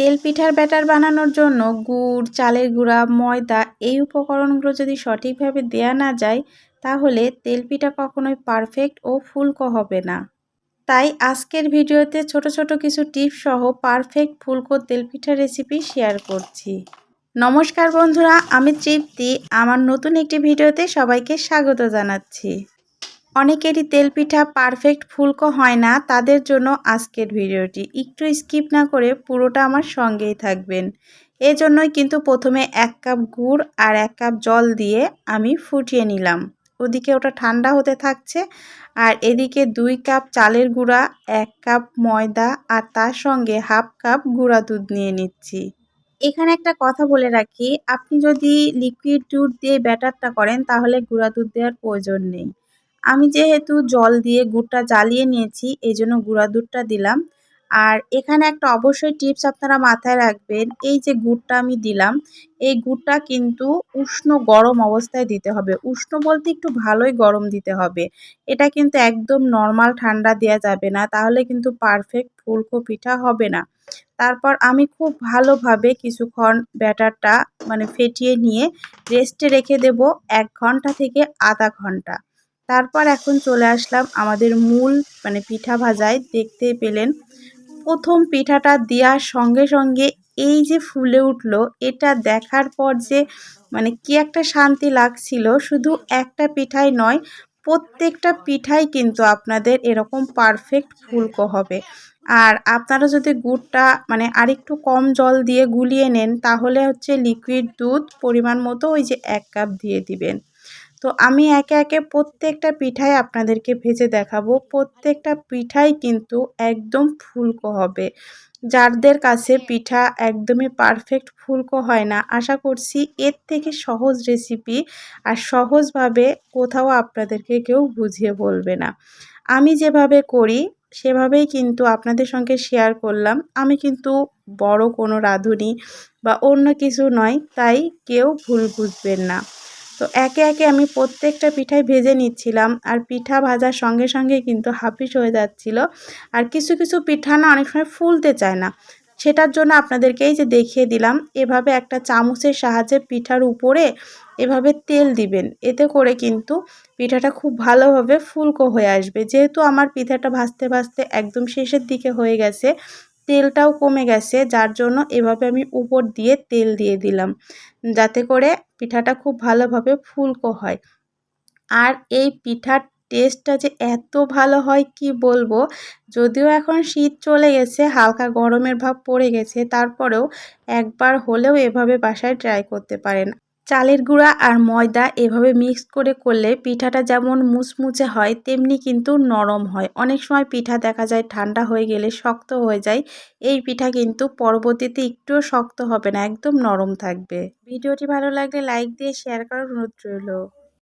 তেল পিঠার ব্যাটার বানানোর জন্য গুড়, চালের গুঁড়া, ময়দা এই উপকরণগুলো যদি সঠিকভাবে দেয়া না যায়, তাহলে তেল পিঠা কখনোই পারফেক্ট ও ফুলকো হবে না। তাই আজকের ভিডিওতে ছোট ছোট কিছু টিপস সহ পারফেক্ট ফুলকো তেল পিঠার রেসিপি শেয়ার করছি। নমস্কার বন্ধুরা, আমি তৃপ্তি। আমার নতুন একটি ভিডিওতে সবাইকে স্বাগত জানাচ্ছি। অনেকেরই তেল পিঠা পারফেক্ট ফুলকো হয় না, তাদের জন্য আজকের ভিডিওটি। একটু স্কিপ না করে পুরোটা আমার সঙ্গেই থাকবেন। এজন্যই কিন্তু প্রথমে এক কাপ গুড় আর এক কাপ জল দিয়ে আমি ফুটিয়ে নিলাম। ওদিকে ওটা ঠান্ডা হতে থাকছে আর এদিকে দুই কাপ চালের গুঁড়া, এক কাপ ময়দা আর তার সঙ্গে হাফ কাপ গুঁড়া দুধ নিয়ে নিচ্ছি। এখানে একটা কথা বলে রাখি, আপনি যদি লিকুইড দুধ দিয়ে ব্যাটারটা করেন তাহলে গুঁড়া দুধ দেওয়ার প্রয়োজন নেই। আমি যেহেতু জল দিয়ে গুড়টা জ্বালিয়ে নিয়েছি, এই জন্য গুঁড়া দুধটা দিলাম। আর এখানে একটা অবশ্যই টিপস আপনারা মাথায় রাখবেন, এই যে গুড়টা আমি দিলাম, এই গুড়টা কিন্তু উষ্ণ গরম অবস্থায় দিতে হবে। উষ্ণ বলতে একটু ভালোই গরম দিতে হবে। এটা কিন্তু একদম নর্মাল ঠান্ডা দেওয়া যাবে না, তাহলে কিন্তু পারফেক্ট ফুলকো পিঠা হবে না। তারপর আমি খুব ভালোভাবে কিছুক্ষণ ব্যাটারটা মানে ফেটিয়ে নিয়ে রেস্টে রেখে দেব এক ঘণ্টা থেকে আধা ঘণ্টা। তারপর এখন চলে আসলাম আমাদের মূল মানে পিঠা ভাজায়। দেখতে পেলেন, প্রথম পিঠাটা দেওয়ার সঙ্গে সঙ্গে এই যে ফুলে উঠল, এটা দেখার পর যে মানে কি একটা শান্তি লাগছিল। শুধু একটা পিঠাই নয়, প্রত্যেকটা পিঠাই কিন্তু আপনাদের এরকম পারফেক্ট ফুলকো হবে। আর আপনারা যদি গুড়টা মানে আরেকটু কম জল দিয়ে গুলিয়ে নেন, তাহলে হচ্ছে লিকুইড দুধ পরিমাণ মতো ওই যে এক কাপ দিয়ে দিবেন। তো আমি একে একে প্রত্যেকটা পিঠাই আপনাদেরকে ভেজে দেখাবো। প্রত্যেকটা পিঠাই কিন্তু একদম ফুলকো হবে। যাদের কাছে পিঠা একদমই পারফেক্ট ফুলকো হয় না, আশা করছি এর থেকে সহজ রেসিপি আর সহজভাবে কোথাও আপনাদেরকে কেউ বুঝিয়ে বলবে না। আমি যেভাবে করি, সেভাবেই কিন্তু আপনাদের সঙ্গে শেয়ার করলাম। আমি কিন্তু বড় কোনো রাঁধুনি বা অন্য কিছু নয়, তাই কেউ ভুল বুঝবেন না। তো একে একে আমি প্রত্যেকটা পিঠাই ভেজে নিচ্ছিলাম আর পিঠা ভাজার সঙ্গে সঙ্গে কিন্তু হাফিস হয়ে যাচ্ছিল। আর কিছু কিছু পিঠা না অনেক সময় ফুলতে চায় না। সেটার জন্য আপনাদেরকে এই যে দেখিয়ে দিলাম, এভাবে একটা চামচের সাহায্যে পিঠার উপরে এভাবে তেল দিবেন। এতে করে কিন্তু পিঠাটা খুব ভালোভাবে ফুলকো হয়ে আসবে। যেহেতু আমার পিঠাটা ভাজতে ভাজতে একদম শেষের দিকে হয়ে গেছে তেলটাও কমে গেছে, যার জন্য এভাবে আমি উপর দিয়ে তেল দিয়ে দিলাম। যাতে করে পিঠাটা খুব ভালোভাবে ফুলকো হয়। আর এই পিঠার টেস্টটা যে এত ভালো হয় কি বলব? যদিও এখন শীত চলে গেছে, হালকা গরমের ভাব পড়ে গেছে, তারপরেও একবার হলেও এভাবে বাসায় ট্রাই করতে পারেন। চালের গুঁড়া আর ময়দা এভাবে মিক্স করে করলে পিঠাটা যেমন মুচমুচে হয়, তেমনি কিন্তু নরম হয়। অনেক সময় পিঠা দেখা যায় ঠান্ডা হয়ে গেলে শক্ত হয়ে যায়। এই পিঠা কিন্তু পরবর্তীতে একটুও শক্ত হবে না, একদম নরম থাকবে। ভিডিওটি ভালো লাগলে লাইক দিয়ে শেয়ার করার অনুরোধ রইল।